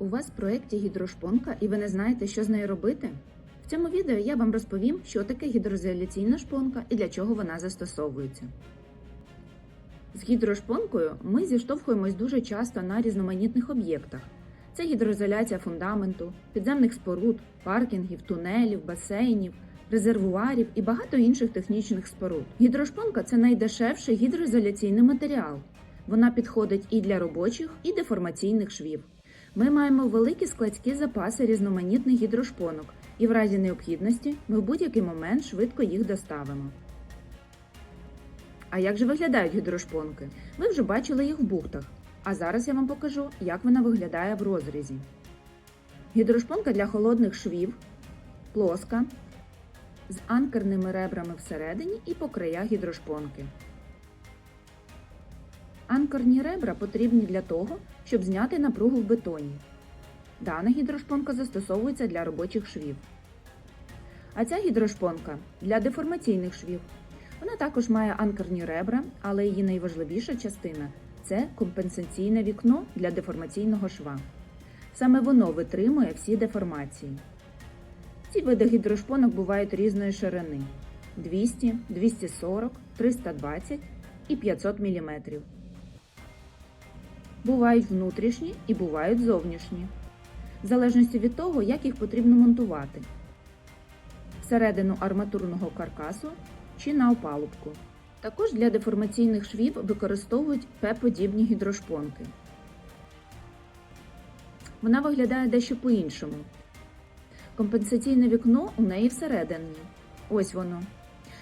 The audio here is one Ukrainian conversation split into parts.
У вас в проєкті гідрошпонка і ви не знаєте, що з нею робити? В цьому відео я вам розповім, що таке гідроізоляційна шпонка і для чого вона застосовується. З гідрошпонкою ми зіштовхуємось дуже часто на різноманітних об'єктах. Це гідроізоляція фундаменту, підземних споруд, паркінгів, тунелів, басейнів, резервуарів і багато інших технічних споруд. Гідрошпонка це найдешевший гідроізоляційний матеріал. Вона підходить і для робочих, і деформаційних швів. Ми маємо великі складські запаси різноманітних гідрошпонок, і в разі необхідності ми в будь-який момент швидко їх доставимо. А як же виглядають гідрошпонки? Ви вже бачили їх в бухтах. А зараз я вам покажу, як вона виглядає в розрізі. Гідрошпонка для холодних швів, плоска, з анкерними ребрами всередині і по краях гідрошпонки. Анкерні ребра потрібні для того, щоб зняти напругу в бетоні. Дана гідрошпонка застосовується для робочих швів. А ця гідрошпонка для деформаційних швів. Вона також має анкерні ребра, але її найважливіша частина це компенсаційне вікно для деформаційного шва. Саме воно витримує всі деформації. Ці види гідрошпонок бувають різної ширини 200, 240, 320 і 500 мм. Бувають внутрішні і бувають зовнішні, в залежності від того, як їх потрібно монтувати всередину арматурного каркасу чи на опалубку. Також для деформаційних швів використовують П-подібні гідрошпонки. Вона виглядає дещо по-іншому. Компенсаційне вікно у неї всередині. Ось воно.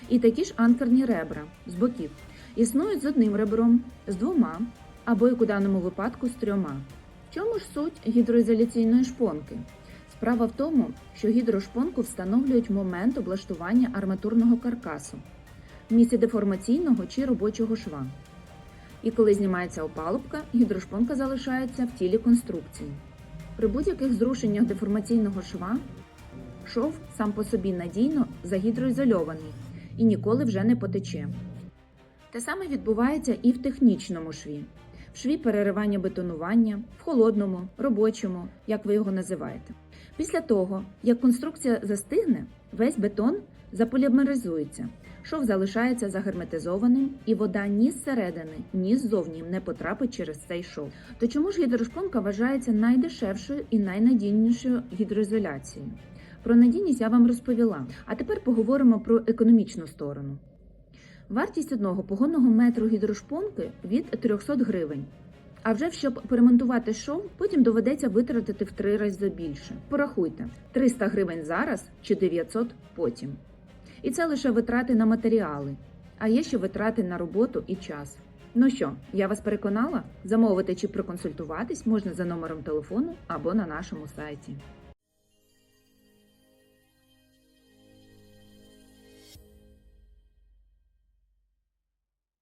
І такі ж анкерні ребра з боків. Існують з одним ребром, з двома або як у даному випадку з трьома. В чому ж суть гідроізоляційної шпонки? Справа в тому, що гідрошпонку встановлюють в момент облаштування арматурного каркасу в місці деформаційного чи робочого шва. І коли знімається опалубка, гідрошпонка залишається в тілі конструкції. При будь-яких зрушеннях деформаційного шва шов сам по собі надійно загідроізольований і ніколи вже не потече. Те саме відбувається і в технічному шві, шві переривання бетонування, в холодному, робочому, як ви його називаєте. Після того, як конструкція застигне, весь бетон заполімеризується, шов залишається загерметизованим, і вода ні зсередини, ні ззовні не потрапить через цей шов. То чому ж гідрошпонка вважається найдешевшою і найнадійнішою гідроізоляцією? Про надійність я вам розповіла. А тепер поговоримо про економічну сторону. Вартість одного погонного метру гідрошпонки від 300 гривень. А вже щоб перемонтувати шов, потім доведеться витратити в три рази більше. Порахуйте, 300 гривень зараз чи 900 потім. І це лише витрати на матеріали, а є ще витрати на роботу і час. Ну що, я вас переконала? Замовити чи проконсультуватись можна за номером телефону або на нашому сайті.